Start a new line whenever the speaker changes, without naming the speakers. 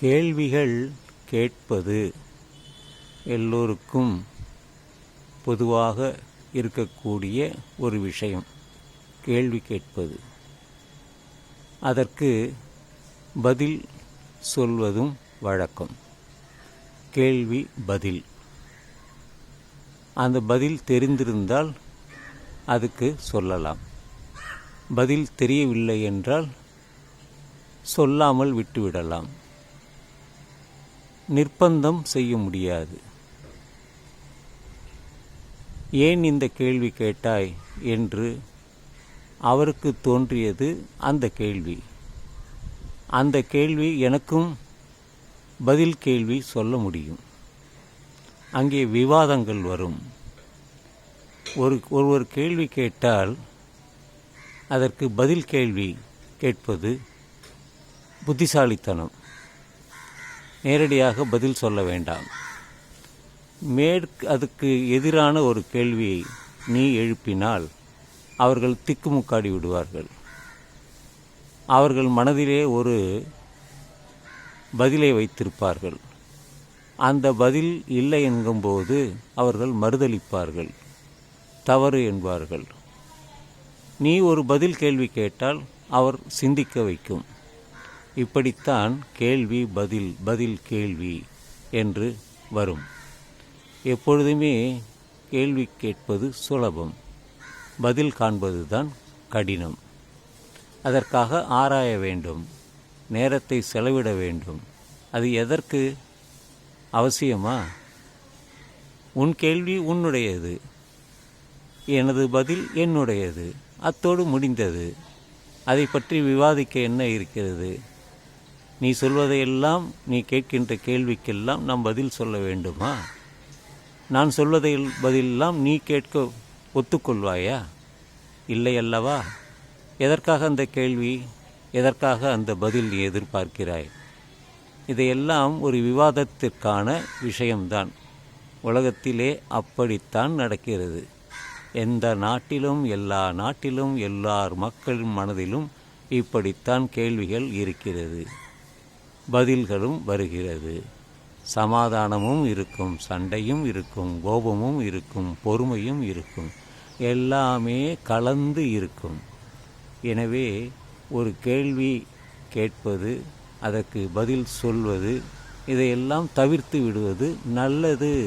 கேள்விகள் கேட்பது எல்லோருக்கும் பொதுவாக இருக்கக்கூடிய ஒரு விஷயம். கேள்வி கேட்பது. அதற்கு பதில் சொல்வதும் வழக்கம். கேள்வி பதில். அந்த பதில் தெரிந்திருந்தால் அதுக்கு சொல்லலாம். பதில் தெரியவில்லை என்றால் சொல்லாமல் விட்டுவிடலாம். நிர்பந்தம் செய்ய முடியாது. ஏன் இந்த கேள்வி கேட்டாய் என்று அவருக்கு தோன்றியது அந்த கேள்வி. அந்த கேள்வி எனக்கும் பதில் கேள்வி சொல்ல முடியும். அங்கே விவாதங்கள் வரும். ஒரு ஒருவர் கேள்வி கேட்டால் அதற்கு பதில் கேள்வி கேட்பது புத்திசாலித்தனம். நேரடியாக பதில் சொல்ல வேண்டாம். மேற்கு அதுக்கு எதிரான ஒரு கேள்வியை நீ எழுப்பினால் அவர்கள் திக்குமுக்காடி விடுவார்கள். அவர்கள் மனதிலே ஒரு பதிலை வைத்திருப்பார்கள். அந்த பதில் இல்லை என்கும்போது அவர்கள் மறுதளிப்பார்கள் தவறு என்பார்கள். நீ ஒரு பதில் கேள்வி கேட்டால் அவர் சிந்திக்க வைக்கும். இப்படித்தான் கேள்வி பதில் பதில் கேள்வி என்று வரும். எப்பொழுதுமே கேள்வி கேட்பது சுலபம் பதில் காண்பதுதான் கடினம். அதற்காக ஆராய வேண்டும் நேரத்தை செலவிட வேண்டும். அது எதற்கு அவசியமா? உன் கேள்வி உன்னுடையது எனது பதில் என்னுடையது அத்தோடு முடிந்தது. அதை பற்றி விவாதிக்க என்ன இருக்கிறது? நீ சொல்வதையெல்லாம் நீ கேட்கின்ற கேள்விக்கெல்லாம் நாம் பதில் சொல்ல வேண்டுமா? நான் சொல்வதை பதிலெல்லாம் நீ கேட்க ஒத்துக்கொள்வாயா? இல்லை அல்லவா? எதற்காக அந்த கேள்வி? எதற்காக அந்த பதில் நீ எதிர்பார்க்கிறாய்? இதையெல்லாம் ஒரு விவாதத்திற்கான விஷயம்தான். உலகத்திலே அப்படித்தான் நடக்கிறது. எந்த நாட்டிலும் எல்லா நாட்டிலும் எல்லார் மக்களின் மனதிலும் இப்படித்தான் கேள்விகள் இருக்கிறது. பதில்களும் வருகிறது. சமாதானமும் இருக்கும் சண்டையும் இருக்கும் கோபமும் இருக்கும் பொறுமையும் இருக்கும். எல்லாமே கலந்து இருக்கும். எனவே ஒரு கேள்வி கேட்பது அதற்கு பதில் சொல்வது இதையெல்லாம் தவிர்த்து விடுவது நல்லது.